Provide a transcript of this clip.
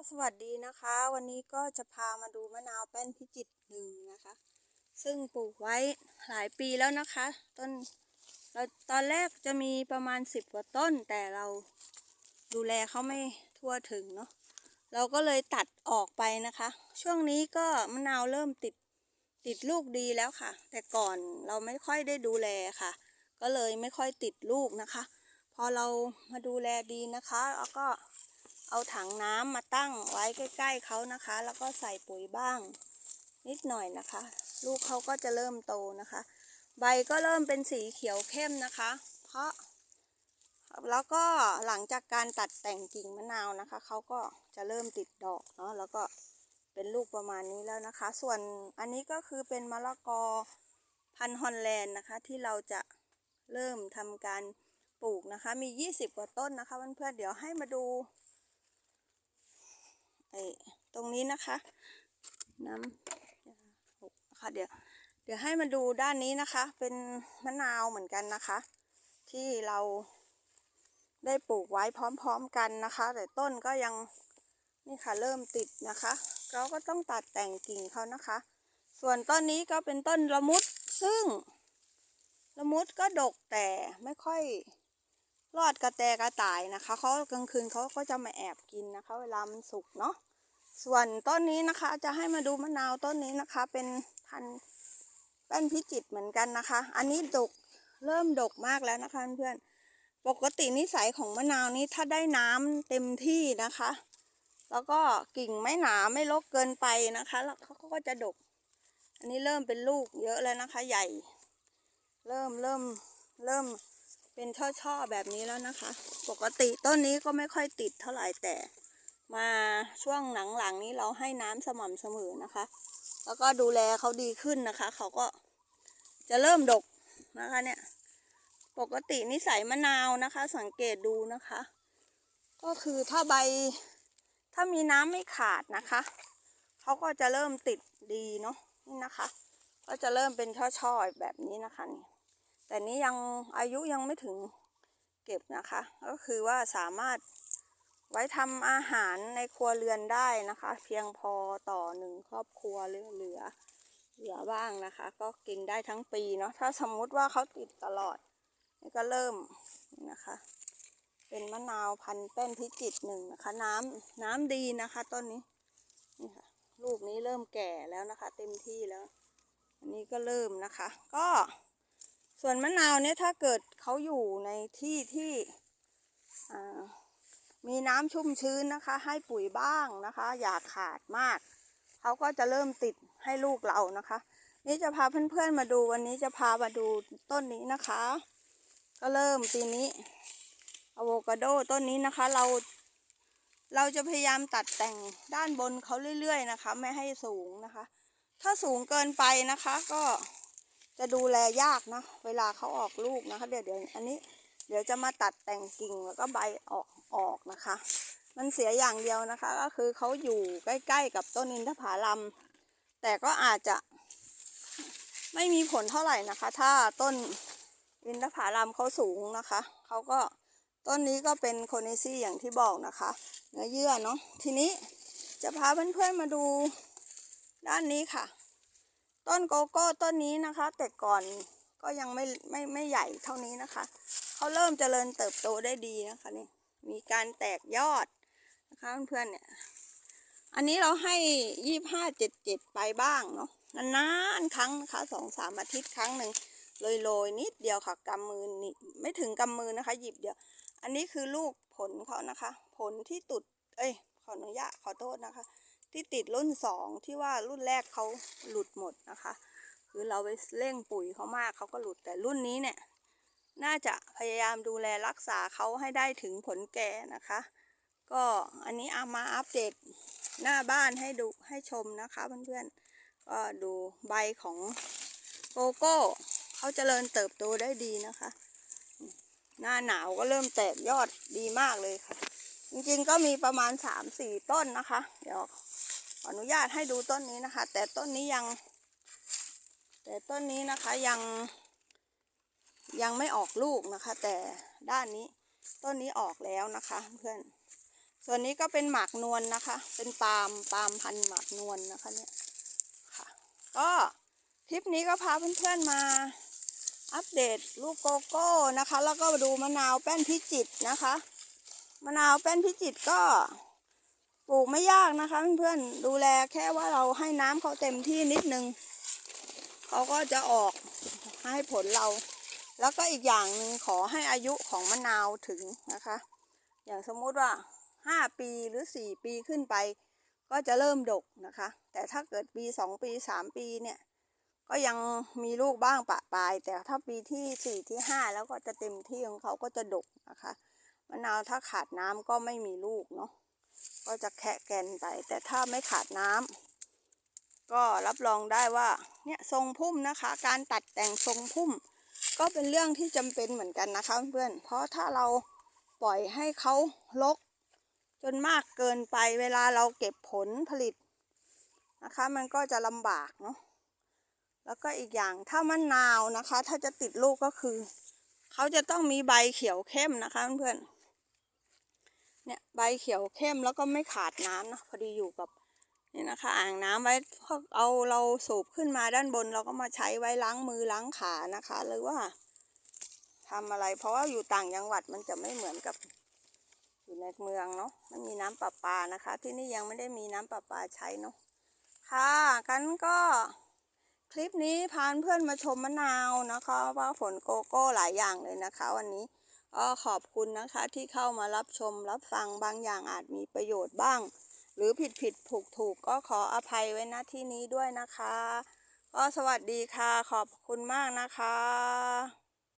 ก็สวัสดีนะคะ วันนี้ก็จะพามาดูมะนาวแป้นพิจิตรหนึ่งนะคะ ซึ่งปลูกไว้หลายปีแล้วนะคะ ต้นเราตอนแรกจะมีประมาณสิบกว่าต้น แต่เราดูแลเขาไม่ทั่วถึงเนาะเราก็เลยตัดออกไปนะคะ ช่วงนี้ก็มะนาวเริ่มติดติดลูกดีแล้วค่ะ แต่ก่อนเราไม่ค่อยได้ดูแลค่ะ ก็เลยไม่ค่อยติดลูกนะคะ พอเรามาดูแลดีนะคะ แล้วก็ เอาถังน้ำมาตั้งไว้ใกล้ ๆเขานะคะ แล้วก็ใส่ปุ๋ยบ้าง นิดหน่อยนะคะ ลูกเขาก็จะเริ่มโตนะคะ ใบก็เริ่มเป็นสีเขียวเข้มนะคะ เพราะ แล้วก็หลังจากการตัดแต่งกิ่งมะนาวนะคะเขาก็จะเริ่มติดดอกเนาะแล้วก็เป็นลูกประมาณนี้แล้วนะคะ ส่วนอันนี้ก็คือเป็นมะละกอพันธุ์ฮอลแลนด์นะคะ ที่เราจะเริ่มทำการปลูกนะคะ มี 20 กว่าต้นนะคะเพื่อนๆเดี๋ยวให้มาดู ไอตรงนี้นะคะ น้ำหกนะคะเดี๋ยวเดี๋ยวให้มาดูด้านนี้นะคะ เป็นมะนาวเหมือนกันนะคะ ที่เราได้ปลูกไว้พร้อมๆกันนะคะ แต่ต้นก็ยังนี่ค่ะเริ่มติดนะคะเราก็ต้องตัดแต่งกิ่งเขานะคะ ส่วนต้นนี้ก็เป็นต้นละมุดซึ่งละมุดก็ดกแต่ไม่ค่อย รอดกระแตกระต่ายนะคะเขากลางคืนเขาก็จะมาแอบกินนะคะ เวลามันสุกเนาะส่วนต้นนี้นะคะ จะให้มาดูมะนาวต้นนี้นะคะ เป็นพันธุ์แป้นพิจิตเหมือนกันนะคะ อันนี้ดกเริ่มดกมากแล้วนะคะเพื่อนปกตินิสัยของมะนาวนี้ถ้าได้น้ำเต็มที่นะคะ แล้วก็กิ่งไม่หนาไม่รกเกินไปนะคะแล้วเขาก็จะดก อันนี้เริ่มเป็นลูกเยอะแล้วนะคะ ใหญ่ เริ่มเริ่มเริ่ม เป็นช่อๆแบบนี้แล้วนะคะ ปกติต้นนี้ก็ไม่ค่อยติดเท่าไหร่แต่ มาช่วงหลังๆนี้เราให้น้ำสม่ำเสมอนะคะ แล้วก็ดูแลเขาดีขึ้นนะคะ เขาก็จะเริ่มดกนะคะเนี่ย ปกตินิสัยมะนาวนะคะ สังเกตดูนะคะ ก็คือถ้าใบ ถ้ามีน้ำไม่ขาดนะคะ เขาก็จะเริ่มติดดีเนาะนี่นะคะ ก็จะเริ่มเป็นช่อๆแบบนี้นะคะนี่ แต่นี้ยังอายุยังไม่ถึงเก็บนะคะ ก็คือว่าสามารถไว้ทำอาหารในครัวเรือนได้นะคะ เพียงพอต่อหนึ่งครอบครัวเหลือเหลือเหลือบ้างนะคะ ก็กินได้ทั้งปีเนาะถ้าสมมุติว่าเขาติดตลอดนี่ก็เริ่มนะคะ เป็นมะนาวพันแป้นพิจิตหนึ่งนะคะ น้ำน้ำดีนะคะต้นนี้นี่ค่ะลูกนี้เริ่มแก่แล้วนะคะ เต็มที่แล้ว อันนี้ก็เริ่มนะคะ ก็ ส่วนมะนาวเนี่ยถ้าเกิดเขาอยู่ในที่ที่มีน้ำชุ่มชื้นนะคะ ให้ปุ๋ยบ้างนะคะ อย่าขาดมากเขาก็จะเริ่มติดให้ลูกเรานะคะ นี่จะพาเพื่อนๆมาดูวันนี้จะพามาดูต้นนี้นะคะ ก็เริ่มปีนี้อะโวคาโดต้นนี้นะคะ เราเราจะพยายามตัดแต่งด้านบนเขาเรื่อยๆนะคะ ไม่ให้สูงนะคะ ถ้าสูงเกินไปนะคะก็ จะดูแลยากนะ เวลาเขาออกลูกนะคะ เดี๋ยวเดี๋ยวอันนี้ เดี๋ยวจะมาตัดแต่งกิ่งแล้วก็ใบออกออกนะคะ มันเสียอย่างเดียวนะคะ ก็คือเขาอยู่ใกล้ ๆ กับต้นอินทผลัม แต่ก็อาจจะ ไม่มีผลเท่าไหร่นะคะ ถ้าต้นอินทผลัมเขาสูงนะคะ เขาก็ต้นนี้ก็เป็นโคเนซี่อย่างที่บอกนะคะ เนื้อเยื่อเนาะ ทีนี้จะพาเพื่อนๆมาดูด้านนี้ค่ะ ต้นโกโก้ต้นนี้นะคะ แต่ก่อนก็ยังไม่ไม่ไม่ใหญ่เท่านี้นะคะ เขาเริ่มเจริญเติบโตได้ดีนะคะนี่มีการแตกยอดนะคะเพื่อนๆเนี่ย อันนี้เราให้ยี่ห้าเจ็ดเจ็ดไปบ้างเนาะนานๆครั้งนะคะสองสามอาทิตย์ครั้งหนึ่งโรยๆนิดเดียวค่ะกำมือนี่ไม่ถึงกำมือนะคะ หยิบเดียว อันนี้คือลูกผลเขานะคะ ผลที่ตุด เอ้ยขออนุญาตขอโทษนะคะ ที่ติดรุ่นสองที่ว่ารุ่นแรกเขาหลุดหมดนะคะ คือเราไปเร่งปุ๋ยเขามากเขาก็หลุดแต่รุ่นนี้เนี่ย น่าจะพยายามดูแลรักษาเขาให้ได้ถึงผลแก่นะคะ ก็อันนี้เอามาอัปเดตหน้าบ้านให้ดูให้ชมนะคะเพื่อนๆก็ดูใบของโกโก้เขาเจริญเติบโตได้ดีนะคะ หน้าหนาวก็เริ่มแตกยอดดีมากเลยค่ะ จริงๆก็มีประมาณสามสี่ต้นนะคะ เดี๋ยว ออนุญาตให้ดูต้นนี้นะคะ แต่ต้นนี้ยัง แต่ต้นนี้นะคะยังยังไม่ออกลูกนะคะ แต่ด้านนี้ต้นนี้ออกแล้วนะคะ เพื่อน ส่วนนี้ก็เป็นหมากนวลนะคะ เป็นปาล์มปาล์มพันหมากนวลนะคะเนี่ยค่ะ ก็คลิปนี้ก็พาเพื่อนๆมาอัปเดตลูกโกโก้นะคะ แล้วก็ดูมะนาวแป้นพิจิตนะคะ มะนาวแป้นพิจิตก็ ปลูกไม่ยากนะคะเพื่อนๆดูแลแค่ว่าเราให้น้ำเขาเต็มที่นิดนึงเขาก็จะออกให้ผลเรา แล้วก็อีกอย่างหนึ่งขอให้อายุของมะนาวถึงนะคะ อย่างสมมุติว่าห้าปีหรือสี่ปีขึ้นไป ก็จะเริ่มดกนะคะ แต่ถ้าเกิดปีสองปีสามปีเนี่ย ก็ยังมีลูกบ้างปะปลาย แต่ถ้าปีที่สี่ที่ห้าแล้วก็จะเต็มที่ของเขาก็จะดกนะคะมะนาวถ้าขาดน้ำก็ไม่มีลูกเนาะ ก็จะแคะแกนไป แต่ถ้าไม่ขาดน้ำก็รับรองได้ว่าเนี่ยทรงพุ่มนะคะ การตัดแต่งทรงพุ่ม ก็เป็นเรื่องที่จำเป็นเหมือนกันนะคะเพื่อนเพราะถ้าเราปล่อยให้เขาลก จนมากเกินไปเวลาเราเก็บผลผลิตนะคะ มันก็จะลำบากเนาะแล้วก็อีกอย่างถ้ามะนาวนะคะ ถ้าจะติดลูกก็คือ เขาจะต้องมีใบเขียวเข้มนะคะเพื่อนๆ เนี่ยใบเขียวเข้มแล้วก็ไม่ขาดน้ำนะพอดีอยู่กับนี่นะคะ อ่างน้ำไว้พอเอาเราสูบขึ้นมาด้านบน เราก็มาใช้ไว้ล้างมือล้างขานะคะ หรือว่าทำอะไร เพราะว่าอยู่ต่างจังหวัดมันจะไม่เหมือนกับ อยู่ในเมืองเนาะไม่มีน้ำประปานะคะ ที่นี่ยังไม่ได้มีน้ำประปาใช้เนาะค่ะกันก็คลิปนี้พาเพื่อนมาชมมะนาวนะคะ ว่าผลโกโก้หลายอย่างเลยนะคะ วันนี้ ก็ขอบคุณนะคะที่เข้ามารับชมรับฟังบางอย่างอาจมีประโยชน์บ้าง หรือผิดผิดถูกถูกก็ขออภัยไว้ณที่นี้ด้วยนะคะ ก็สวัสดีค่ะ ขอบคุณมากนะคะ